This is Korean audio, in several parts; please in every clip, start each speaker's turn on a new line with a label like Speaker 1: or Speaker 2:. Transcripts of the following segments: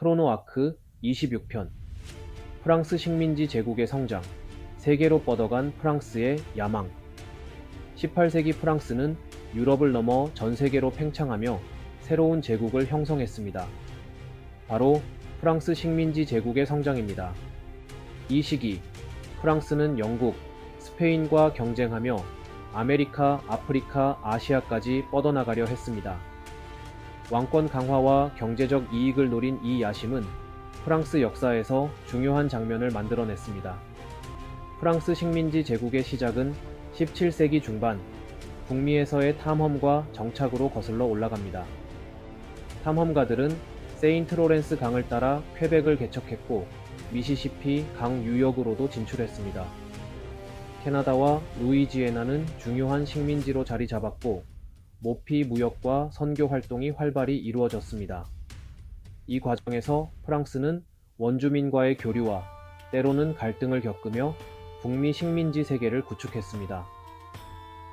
Speaker 1: 크로노아크 26편 프랑스 식민지 제국의 성장 세계로 뻗어간 프랑스의 야망 18세기 프랑스는 유럽을 넘어 전 세계로 팽창하며 새로운 제국을 형성했습니다. 바로 프랑스 식민지 제국의 성장입니다. 이 시기 프랑스는 영국, 스페인과 경쟁하며 아메리카, 아프리카, 아시아까지 뻗어나가려 했습니다. 왕권 강화와 경제적 이익을 노린 이 야심은 프랑스 역사에서 중요한 장면을 만들어냈습니다. 프랑스 식민지 제국의 시작은 17세기 중반 북미에서의 탐험과 정착으로 거슬러 올라갑니다. 탐험가들은 세인트 로렌스 강을 따라 퀘벡을 개척했고 미시시피 강 유역으로도 진출했습니다. 캐나다와 루이지애나는 중요한 식민지로 자리 잡았고 모피 무역과 선교 활동이 활발히 이루어졌습니다. 이 과정에서 프랑스는 원주민과의 교류와 때로는 갈등을 겪으며 북미 식민지 세계를 구축했습니다.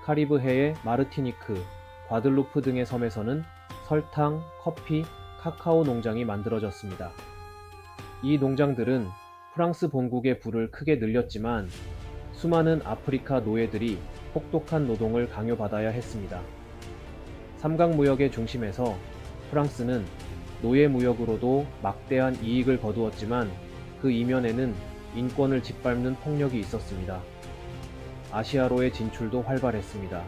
Speaker 1: 카리브해의 마르티니크, 과들루프 등의 섬에서는 설탕, 커피, 카카오 농장이 만들어졌습니다. 이 농장들은 프랑스 본국의 부를 크게 늘렸지만 수많은 아프리카 노예들이 혹독한 노동을 강요받아야 했습니다. 삼각무역의 중심에서 프랑스는 노예 무역으로도 막대한 이익을 거두었지만 그 이면에는 인권을 짓밟는 폭력이 있었습니다. 아시아로의 진출도 활발했습니다.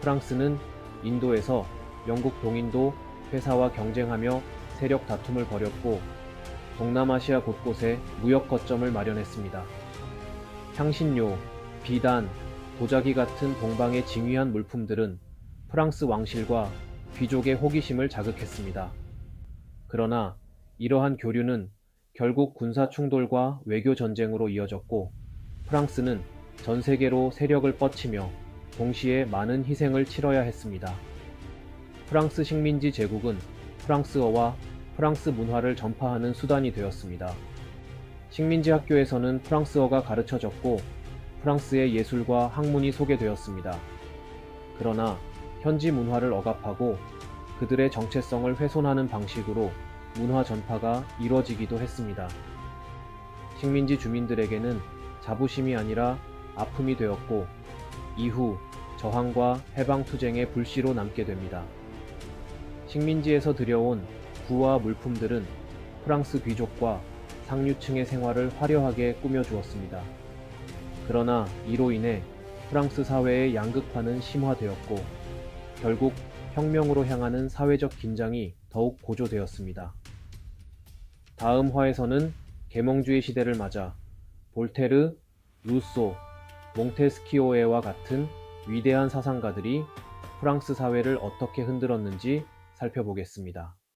Speaker 1: 프랑스는 인도에서 영국 동인도 회사와 경쟁하며 세력 다툼을 벌였고 동남아시아 곳곳에 무역 거점을 마련했습니다. 향신료, 비단, 도자기 같은 동방의 징휘한 물품들은 프랑스 왕실과 귀족의 호기심을 자극했습니다. 그러나 이러한 교류는 결국 군사 충돌과 외교 전쟁으로 이어졌고 프랑스는 전 세계로 세력을 뻗치며 동시에 많은 희생을 치러야 했습니다. 프랑스 식민지 제국은 프랑스어와 프랑스 문화를 전파하는 수단이 되었습니다. 식민지 학교에서는 프랑스어가 가르쳐졌고 프랑스의 예술과 학문이 소개되었습니다. 그러나 현지 문화를 억압하고 그들의 정체성을 훼손하는 방식으로 문화 전파가 이뤄지기도 했습니다. 식민지 주민들에게는 자부심이 아니라 아픔이 되었고 이후 저항과 해방투쟁의 불씨로 남게 됩니다. 식민지에서 들여온 부와 물품들은 프랑스 귀족과 상류층의 생활을 화려하게 꾸며주었습니다. 그러나 이로 인해 프랑스 사회의 양극화는 심화되었고 결국 혁명으로 향하는 사회적 긴장이 더욱 고조되었습니다. 다음 화에서는 계몽주의 시대를 맞아 볼테르, 루소, 몽테스키오에와 같은 위대한 사상가들이 프랑스 사회를 어떻게 흔들었는지 살펴보겠습니다.